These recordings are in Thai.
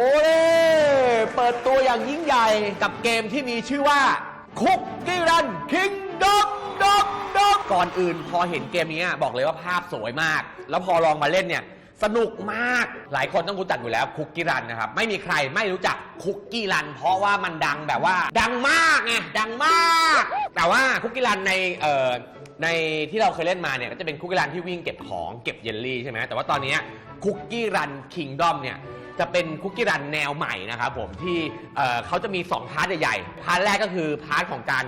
เล่เปิดตัวอย่างยิ่งใหญ่กับเกมที่มีชื่อว่าคุกกี้รันคิงดอกดอกดอกก่อนอื่นพอเห็นเกมนี้บอกเลยว่าภาพสวยมาก แล้วพอลองมาเล่นเนี่ยสนุกมาก หลายคนต้องรู้จักอยู่แล้วคุกกี้รันนะครับ ไม่มีใครไม่รู้จักคุกกี้รัน เพราะว่ามันดังแบบว่า ดังมากไง ดังมาก แต่ว่าคุกกี้รันในเอ่อในที่เราเคยเล่นมาเนี่ยก็จะเป็นคุกกี้รันที่วิ่งเก็บของเก็บเยลลี่ใช่ไหมแต่ว่าตอนนี้คุกกี้รันคิงดอมเนี่ย จะเป็นคุกกี้รันแนวใหม่นะครับผมที่เอ่อเขาจะมี 2 พาร์ทใหญ่ๆ พาร์ทแรกก็คือพาร์ทของการ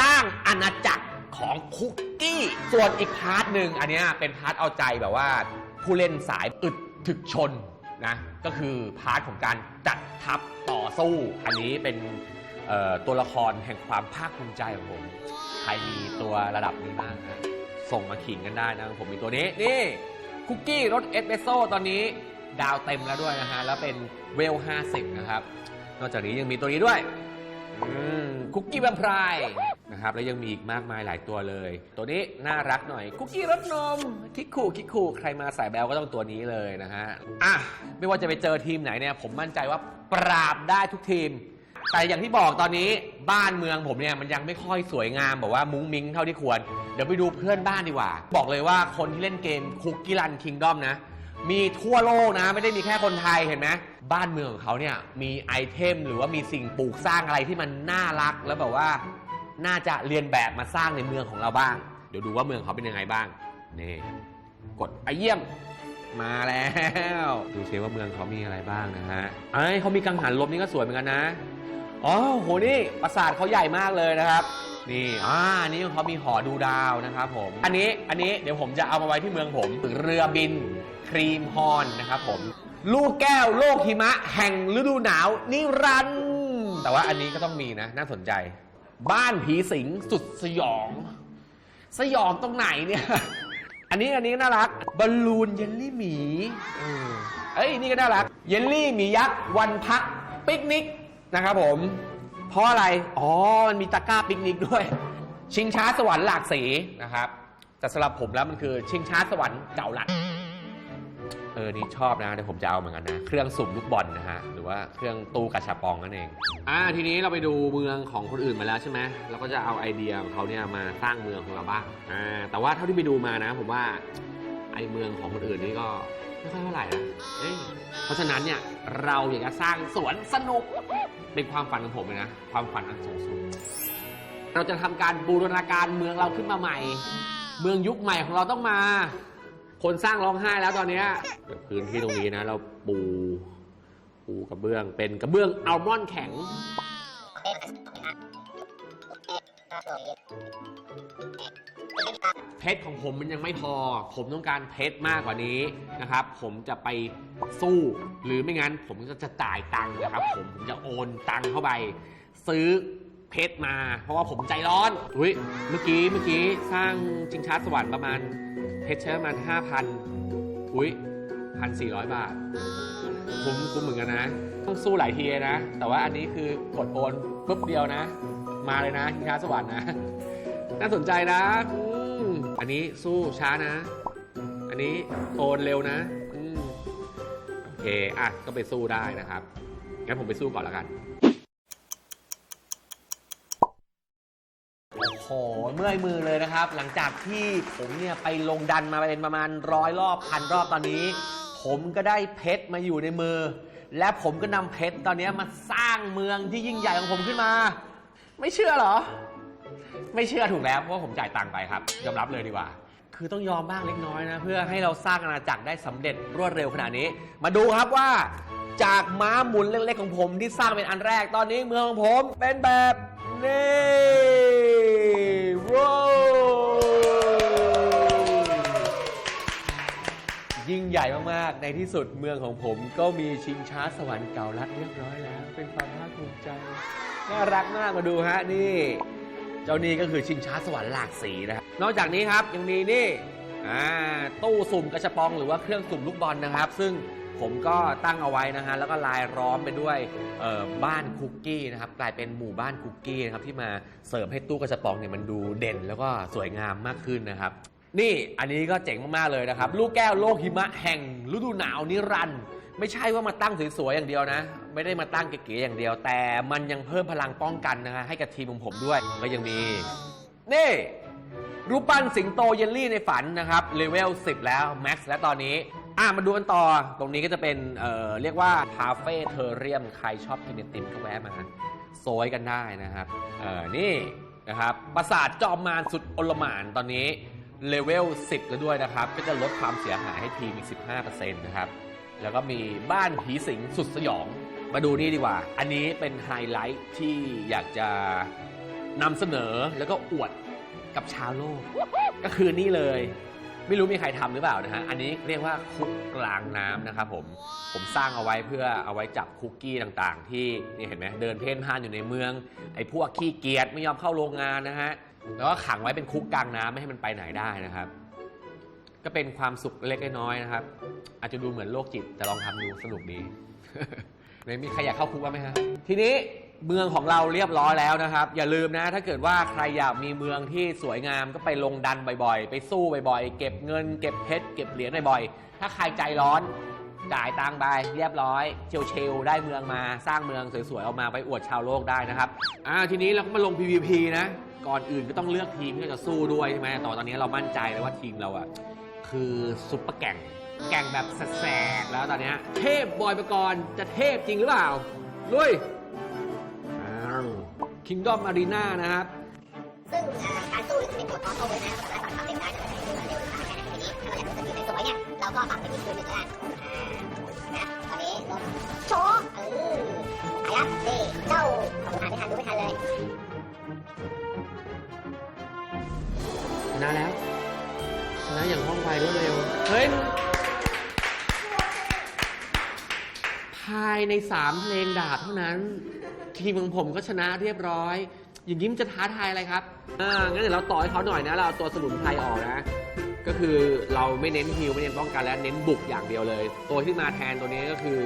สร้างอาณาจักรของคุกกี้ ส่วนอีกพาร์ทหนึ่งอันเนี้ยเป็นพาร์ทเอาใจแบบว่าผู้เล่นสายอึดถึกชนนะก็คือพาร์ทของการจัดทัพต่อสู้ อันนี้เป็นเอ่อตัวละครแห่งความภาคภูมิใจของผม ใครมีตัวระดับนี้บ้างนะส่งมาขิงกันได้นะผมมีตัวนี้นี่คุกกี้รสเอสเปรสโซ่ตอนนี้ ดาวเต็มแล้วด้วยนะฮะ แล้วเป็นเวล 50 นะครับ นอกจากนี้ยังมีตัวนี้ด้วยคุกกี้แวมไพร์นะครับ แล้วยังมีอีกมากมายหลายตัวเลย ตัวนี้น่ารักหน่อย คุกกี้รสนม คิกคูคิกคูใครมาสายแบลก็ต้องตัวนี้เลยนะฮะอะไม่ว่าจะไปเจอทีมไหนเนี่ยผมมั่นใจว่าปราบได้ทุกทีม แต่อย่างที่บอกตอนนี้บ้านเมืองผมเนี่ยมันยังไม่ค่อยสวยงามแบบว่ามุ้งมิ้งเท่าที่ควร เดี๋ยวไปดูเพื่อนบ้านดีกว่า บอกเลยว่าคนที่เล่นเกมคุกกี้รันคิงดอมนะ มีทั่วโลกนะ ไม่ได้มีแค่คนไทยเห็นไหมบ้านเมืองของเขาเนี่ยมีไอเทม หรือว่ามีสิ่งปลูกสร้างอะไรที่มันน่ารักแล้วแบบว่า น่าจะเรียนแบบมาสร้างในเมืองของเราบ้าง เดี๋ยวดูว่าเมืองเขาเป็นยังไงบ้างนี่กดไอเยี่ยมมาแล้วดูซิว่าเมืองเขามีอะไรบ้างนะฮะไอ้เขามีกังหันลมนี่ก็สวยเหมือนกันนะอ๋อโหนี่ปราสาทเขาใหญ่มากเลยนะครับนี่อ่าอันนี้เขามีหอดูดาวนะครับผม อันนี้อันนี้เดี๋ยวผมจะเอามาไว้ที่เมืองผมเรือบิน ครีมฮอนนะครับผม ลูกแก้วโลกหิมะ แห่งฤดูหนาวนิรันดร์แต่ว่าอันนี้ก็ต้องมีนะ น่าสนใจ บ้านผีสิงสุดสยอง สยองตรงไหนเนี่ย อันนี้อันนี้ก็น่ารักบอลลูนเยลลี่หมีเออเอ้ยนี่ก็น่ารัก เยลลี่หมียักษ์วันพักปิกนิกนะครับผม เพราะอะไร อ๋อ มันมีตะกร้าปิกนิกด้วย ชิงช้าสวรรค์หลากสีนะครับ แต่สำหรับผมแล้วมันคือชิงช้าสวรรค์เก่าหลัก เออนี่ชอบนะเดี๋ยวผมจะเอาเหมือนกันนะ เครื่องสุ่มลูกบอลนะฮะ หรือว่าเครื่องตู้กระชับปองนั่นเอง อ่าทีนี้เราไปดูเมืองของคนอื่นมาแล้วใช่ไหมเราก็จะเอาไอเดียของเขาเนี่ยมาสร้างเมืองของเราบ้างอ่าแต่ว่าเท่าที่ไปดูมานะ ผมว่าไอเมืองของคนอื่นนี่ก็ไม่ค่อยเท่าไหร่นะเอ้ยเพราะฉะนั้นเนี่ยเราอยากจะสร้างสวนสนุกเป็นความฝันของผมเลยนะความฝันอันสูงสุดเราจะทำการบูรณาการเมืองเราขึ้นมาใหม่ เมืองยุคใหม่ของเราต้องมา คนสร้างร้องไห้แล้วตอนเนี้ยเดี๋ยวพื้นที่ตรงนี้นะ เราปู ปูกระเบื้องเป็นกระเบื้องอัลมอนด์แข็ง เพชรของผมมันยังไม่พอ ผมต้องการเพชรมากกว่านี้นะครับ ผมจะไปสู้ หรือไม่งั้น ผมก็จะจ่ายตังค์นะครับ ผมผมจะโอนตังค์เข้าไป ซื้อเพชรมา เพราะว่าผมใจร้อนอุ้ยเมื่อกี้เมื่อกี้สร้างจิงช้าสวรรค์ประมาณ ชใช้ประมาณห้าพันอุ้ยพันสี่ร้อยบาท คุ้มคุ้มเหมือนกันนะ ต้องสู้หลายทีนะ แต่ว่าอันนี้คือกดโอนปุ๊บเดียวนะ มาเลยนะชิงช้าสวรรค์นะ น่าสนใจนะอือันนี้สู้ช้านะ อันนี้โอนเร็วนะอโอเค อะ ก็ไปสู้ได้นะครับ งั้นผมไปสู้ก่อนแล้วกัน โอ้โห เมื่อยมือเลยนะครับ หลังจากที่ผมเนี่ยไปลงดันมาเป็นประมาณร้อยรอบพันรอบตอนนี้ ผมก็ได้เพชรมาอยู่ในมือ และผมก็นำเพชรตอนนี้มาสร้างเมืองที่ยิ่งใหญ่ของผมขึ้นมา ไม่เชื่อเหรอ ไม่เชื่อถูกแล้วเพราะว่าผมจ่ายตังค์ไปครับยอมรับเลยดีกว่า คือต้องยอมบ้างเล็กน้อยนะ เพื่อให้เราสร้างอาณาจักรได้สำเร็จรวดเร็วขนาดนี้ มาดูครับว่า จากม้าหมุนเล็กๆของผมที่สร้างเป็นอันแรกตอนนี้เมืองของผมเป็นแบบนี่ากในที่สุดเมืองของผมก็มีชิงช้าสวรรค์เก่ารัดเรียบร้อยแล้ว เป็นความภาคภูมิใจ น่ารักมากมาดูฮะนี่ เจ้านี่ก็คือชิงช้าสวรรค์หลากสีนะครับนอกจากนี้ครับยังมีนี่อ่าตู้สุ่มกระชบปองหรือว่าเครื่องสุ่มลูกบอลนะครับ ซึ่งผมก็ตั้งเอาไว้นะฮะแล้วก็ลายล้อมไปด้วยบ้านคุกกี้นะครับกลายเป็นหมู่บ้านคุกกี้นะครับที่มาเสริมให้ตู้กระชบปองเนี่ยมันดูเด่น แล้วก็สวยงามมากขึ้นนะครับ นี่อันนี้ก็เจ๋งมาก ๆ เลยนะครับ ลูกแก้วโลกหิมะแห่งฤดูหนาวนิรันดร์ไม่ใช่ว่ามาตั้งสวยๆอย่างเดียวนะ ไม่ได้มาตั้งเก๋ๆอย่างเดียว แต่มันยังเพิ่มพลังป้องกันนะฮะให้กับทีมของผมด้วยก็ยังมี นี่ รูปปั้นสิงโตเยลลี่ในฝันนะครับเลเวล10 แล้วแม็กซ์และตอนนี้อะมาดูกันต่อ ตรงนี้ก็จะเป็นเอ่อเรียกว่าคาเฟ่เทอร์เรียมใครชอบกินไอติมก็แวะมาโซยกันได้นะครับเออนี่นะครับปราสาทจอมมารสุดอลหมานตอนนี้ เลเวล 10 แล้วด้วยนะครับ ก็จะลดความเสียหายให้ทีมอีก 15%นะครับ แล้วก็มีบ้านผีสิงสุดสยอง มาดูนี่ดีกว่า อันนี้เป็นไฮไลท์ที่อยากจะนำเสนอแล้วก็อวดกับชาวโลก ก็คือนี่เลย ไม่รู้มีใครทำหรือเปล่านะฮะ อันนี้เรียกว่าคุกกลางน้ำนะครับผม ผมสร้างเอาไว้เพื่อเอาไว้จับคุกกี้ต่างๆ ที่นี่เห็นไหมเดินเพ่นพ่านอยู่ในเมือง ไอ้พวกขี้เกียจไม่ยอมเข้าโรงงานนะฮะ แล้วก็ขังไว้เป็นคุกกลางน้ำไม่ให้มันไปไหนได้นะครับ ก็เป็นความสุขเล็กน้อยนะครับ อาจจะดูเหมือนโรคจิตแต่ลองทำดูสนุกดีไม่มีใครอยากเข้าคุกบ้างไหมฮะทีนี้เมืองของเราเรียบร้อยแล้วนะครับ อย่าลืมนะ ถ้าเกิดว่าใครอยากมีเมืองที่สวยงามก็ไปลงดันบ่อยๆ ไปสู้บ่อยๆ เก็บเงิน เก็บเพชรเก็บเหรียญบ่อยๆ ถ้าใครใจร้อน จ่ายตังค์ไปเรียบร้อยเชลเชลๆได้เมืองมาสร้างเมืองสวยๆออกมาไปอวดชาวโลกได้นะครับอ่าทีนี้เราก็มาลง PVP นะ ก่อนอื่นก็ต้องเลือกทีมที่เราจะสู้ด้วยใช่ไหมแต่ตอนนี้เรามั่นใจเลยว่าทีมเราอะคือซุปเปอร์แก่ง แก่งแบบแสกๆแล้วตอนเนี้ยเทพบอยประกรณ์จะเทพจริงหรือเปล่าลุยคิงดอมอารีนานะครับ ซึ่งการสู้จะเป็นตัวออโต้เลยนะสามารถปรับความเร็วได้โดยเร็วหรือช้าแค่ไหนทีนี้ถ้าเราอยากรู้สกิลสวยๆเนี่ยเราก็ปรับเป็นอีกคืนหนึ่งก็ได้ ในสามเพลงดาบเท่านั้น ทีมของผมก็ชนะเรียบร้อย อย่างนี้มันจะท้าทายอะไรครับอ่างั้นเดี๋ยวเราต่อให้เขาหน่อยนะเราเอาตัวสมุนไพรออกนะ ก็คือเราไม่เน้นฮิลไม่เน้นป้องกันแล้วเน้นบุกอย่างเดียวเลย ตัวที่มาแทนตัวนี้ก็คือ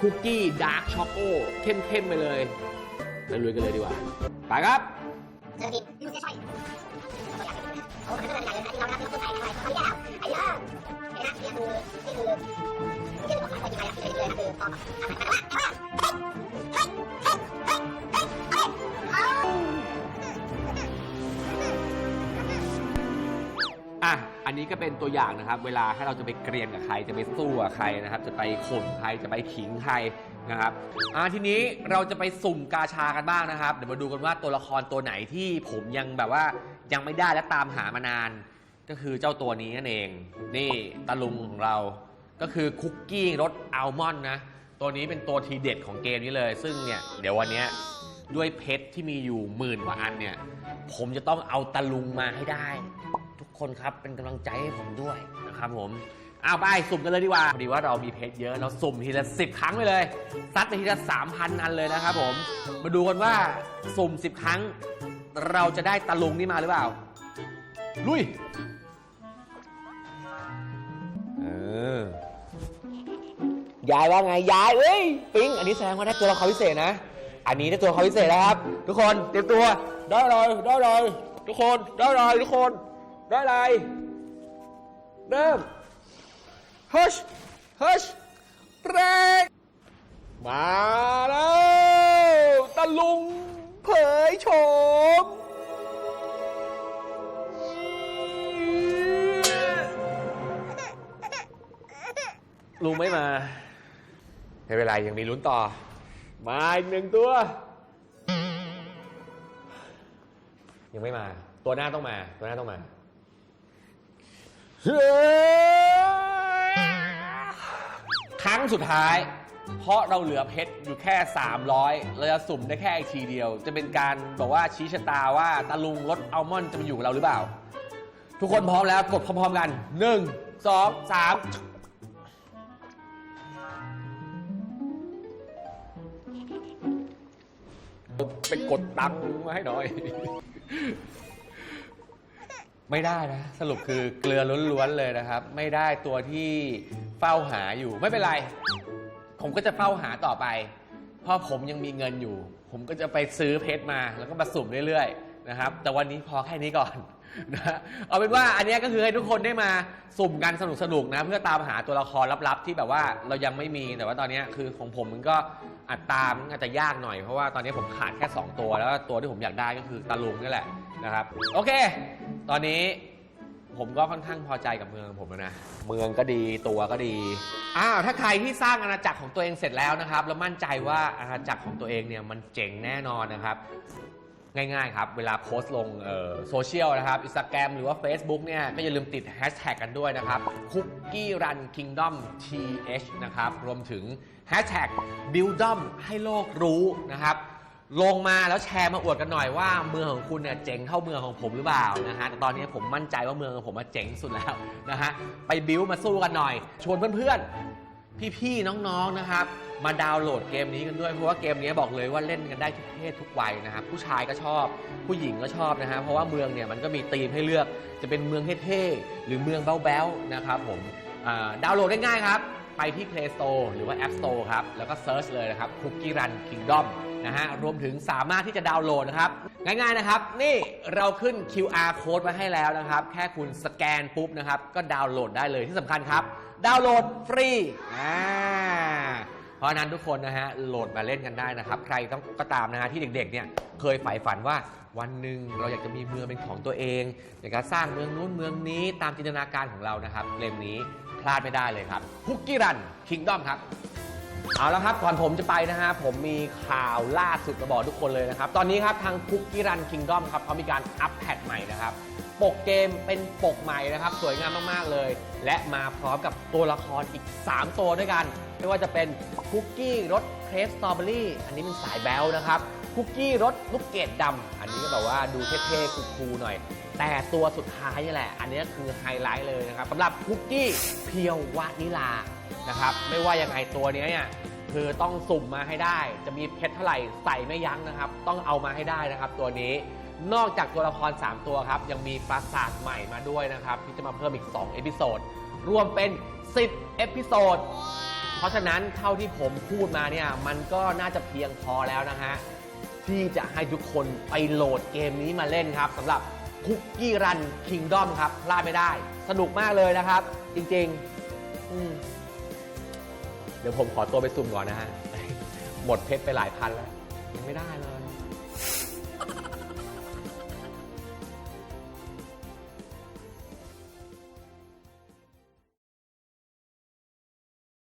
คุกกี้ดาร์กช็อกโกเข้มๆไปเลยไปลุยกันเลยดีกว่าไปครับเนนี้ก็เป็นตัวอย่างนะครับ เวลาให้เราจะไปเกรียนกับใคร จะไปสู้กับใครนะครับ จะไปข่มใคร จะไปขิงใครนะครับอะทีนี้เราจะไปสุ่มกาชากันบ้างนะครับ เดี๋ยวมาดูกันว่าตัวละครตัวไหนที่ผมยังแบบว่ายังไม่ได้และตามหามานาน ก็คือเจ้าตัวนี้นั่นเอง นี่ตะลุงของเรา ก็คือคุกกี้รสอัลมอนด์นะ ตัวนี้เป็นตัวทีเด็ดของเกมนี้เลย ซึ่งเนี่ยเดี๋ยววันนี้ด้วยเพชรที่มีอยู่หมื่นกว่าอันเนี่ย ผมจะต้องเอาตะลุงมาให้ได้ คนครับเป็นกำลังใจให้ผมด้วยนะครับผมเอาไปสุ่มกันเลยดีกว่าพอดีว่าเรามีเพชรเยอะเราสุ่มทีละสิบครั้งไปเลยซัดไปทีละสามพันอันเลยนะครับผม มาดูกันว่าสุ่มสิบครั้ง เราจะได้ตะลุงนี่มาหรือเปล่า ลุยเออยายว่าไงยายเอ้ยปิงอันนี้แสดงว่าได้ตัวละครพิเศษนะ อันนี้ได้ตัวละครพิเศษแล้วครับ ทุกคนเตรียมตัวได้เลยได้เลยทุกคนได้เลยทุกคน ได้เลยเริ่มฮึชฮึชเรกมาแล้วตะลุงเผยโฉมลุงไม่มาไม่เป็นไรยังมีลุ้นต่อ มาอีกหนึ่งตัว ยังไม่มา ตัวหน้าต้องมา ตัวหน้าต้องมาเฮ้ย ครั้งสุดท้าย เพราะเราเหลือเพชรอยู่แค่ 300 เราจะสุ่มได้แค่อีกทีเดียว จะเป็นการบอกว่าชี้ชะตาว่าตาลุงรถอัลมอนด์จะมาอยู่กับเราหรือเปล่า ทุกคนพร้อมแล้วกดพร้อมๆกัน 1 2 3ไปกดตังค์มาให้หน่อย ไม่ได้นะ สรุปคือเกลือล้วนๆเลยนะครับ ไม่ได้ตัวที่เฝ้าหาอยู่ไม่เป็นไร ผมก็จะเฝ้าหาต่อไป เพราะผมยังมีเงินอยู่ ผมก็จะไปซื้อเพชรมาแล้วก็มาสุ่มเรื่อยๆนะครับ แต่วันนี้พอแค่นี้ก่อนนะเอาเป็นว่าอันนี้ก็คือให้ทุกคนได้มาสุ่มกันสนุกๆนะ เพื่อตามหาตัวละครลับๆ ที่แบบว่าเรายังไม่มีแต่ว่าตอนนี้คือของผมมันก็อัตามอาจจะยากหน่อยเพราะว่าตอนนี้ผมขาดแค่ 2 ตัวแล้วตัวที่ผมอยากได้ก็คือตาลุงนี่แหละ นะครับ โอเค ตอนนี้ผมก็ค่อนข้างพอใจกับเมืองผมแล้วนะ เมืองก็ดีตัวก็ดี อ้าวถ้าใครที่สร้างอาณาจักรของตัวเองเสร็จแล้วนะครับ แล้วมั่นใจว่าอาณาจักรของตัวเองเนี่ยมันเจ๋งแน่นอนนะครับ ง่ายๆครับ เวลาโพสต์ลงโซเชียลนะครับอินสตาแกรมหรือว่า Facebook เนี่ยก็อย่าลืมติดแฮชแท็กกันด้วยนะครับ Cookie Run Kingdom TH นะครับ รวมถึงแฮชแท็ก Buildom ให้โลกรู้นะครับ ลงมาแล้วแชร์มาอวดกันหน่อยว่าเมืองของคุณเนี่ยเจ๋งเท่าเมืองของผมหรือเปล่านะฮะแต่ตอนนี้ผมมั่นใจว่าเมืองของผมมาเจ๋งสุดแล้วนะฮะไปบิวมาสู้กันหน่อย ชวนเพื่อนๆ พี่ๆ น้องๆ นะครับ มาดาวน์โหลดเกมนี้กันด้วยเพราะว่าเกมนี้บอกเลยว่าเล่นกันได้ทุกเพศทุกวัยนะครับผู้ชายก็ชอบ ผู้หญิงก็ชอบนะฮะเพราะว่าเมืองเนี่ยมันก็มีธีมให้เลือกจะเป็นเมืองเท่ๆหรือเมืองแบ๊วๆนะครับผมดาวน์โหลดได้ง่ายครับไปที่ Play Store หรือว่า App Store ครับแล้วก็เซิร์ชเลยนะครับ Cookie Run Kingdom นะฮะรวมถึงสามารถที่จะดาวน์โหลดนะครับ ง่ายๆนะครับ นี่เราขึ้น QR code ไว้ให้แล้วนะครับ แค่คุณสแกนปุ๊บนะครับ ก็ดาวน์โหลดได้เลยที่สำคัญครับ ดาวน์โหลดฟรีอ่าเพราะนั้นทุกคนนะฮะโหลดมาเล่นกันได้นะครับ ใครต้องก็ตามนะฮะที่เด็กๆเนี่ยเคยใฝ่ฝันว่าวันหนึ่งเราอยากจะมีเมืองเป็นของตัวเองอยากจะสร้างเมืองนู้นเมืองนี้ตามจินตนาการของเรานะครับเกมนี้พลาดไม่ได้เลยครับคุกกี้รันคิงด้อมครับ เอาละครับก่อนผมจะไปนะฮะผมมีข่าวล่าสุดมาบอกทุกคนเลยนะครับ ตอนนี้ครับทางคุกกี้รันคิงดอมครับเขามีการอัปแพทใหม่นะครับ ปกเกมเป็นปกใหม่นะครับ สวยงามมากๆเลย และมาพร้อมกับตัวละครอีก 3 ตัวด้วยกัน ไม่ว่าจะเป็นคุกกี้รสเครปสตรอเบอรี่อันนี้เป็นสายแบลนะครับคุกกี้รสลูกเกดดำอันนี้ก็แบบว่าดูเท่ๆคูลๆหน่อย แต่ตัวสุดท้ายนี่แหละ อันนี้คือไฮไลท์เลยนะครับสำหรับคุกกี้เพียววานิลานะครับไม่ว่ายังไงตัวนี้เนี่ยคือต้องสุ่มมาให้ได้ จะมีเพชรเท่าไหร่ใส่ไม่ยั้งนะครับ ต้องเอามาให้ได้นะครับ ตัวนี้นอกจากตัวละคร 3 ตัวครับ ยังมีปราสาทใหม่มาด้วยนะครับ ที่จะมาเพิ่มอีก 2 เอพิโซดรวมเป็น 10 เอพิโซดเพราะฉะนั้นเท่าที่ผมพูดมาเนี่ย มันก็น่าจะเพียงพอแล้วนะฮะที่จะให้ทุกคนไปโหลดเกมนี้มาเล่นครับสำหรับ คุกกี้รันคิงดอมครับพลาดไม่ได้ สนุกมากเลยนะครับ จริงๆอืมเดี๋ยวผมขอตัวไปซุ่มก่อนนะฮะ หมดเพชรไปหลายพันแล้วยังไม่ได้เลย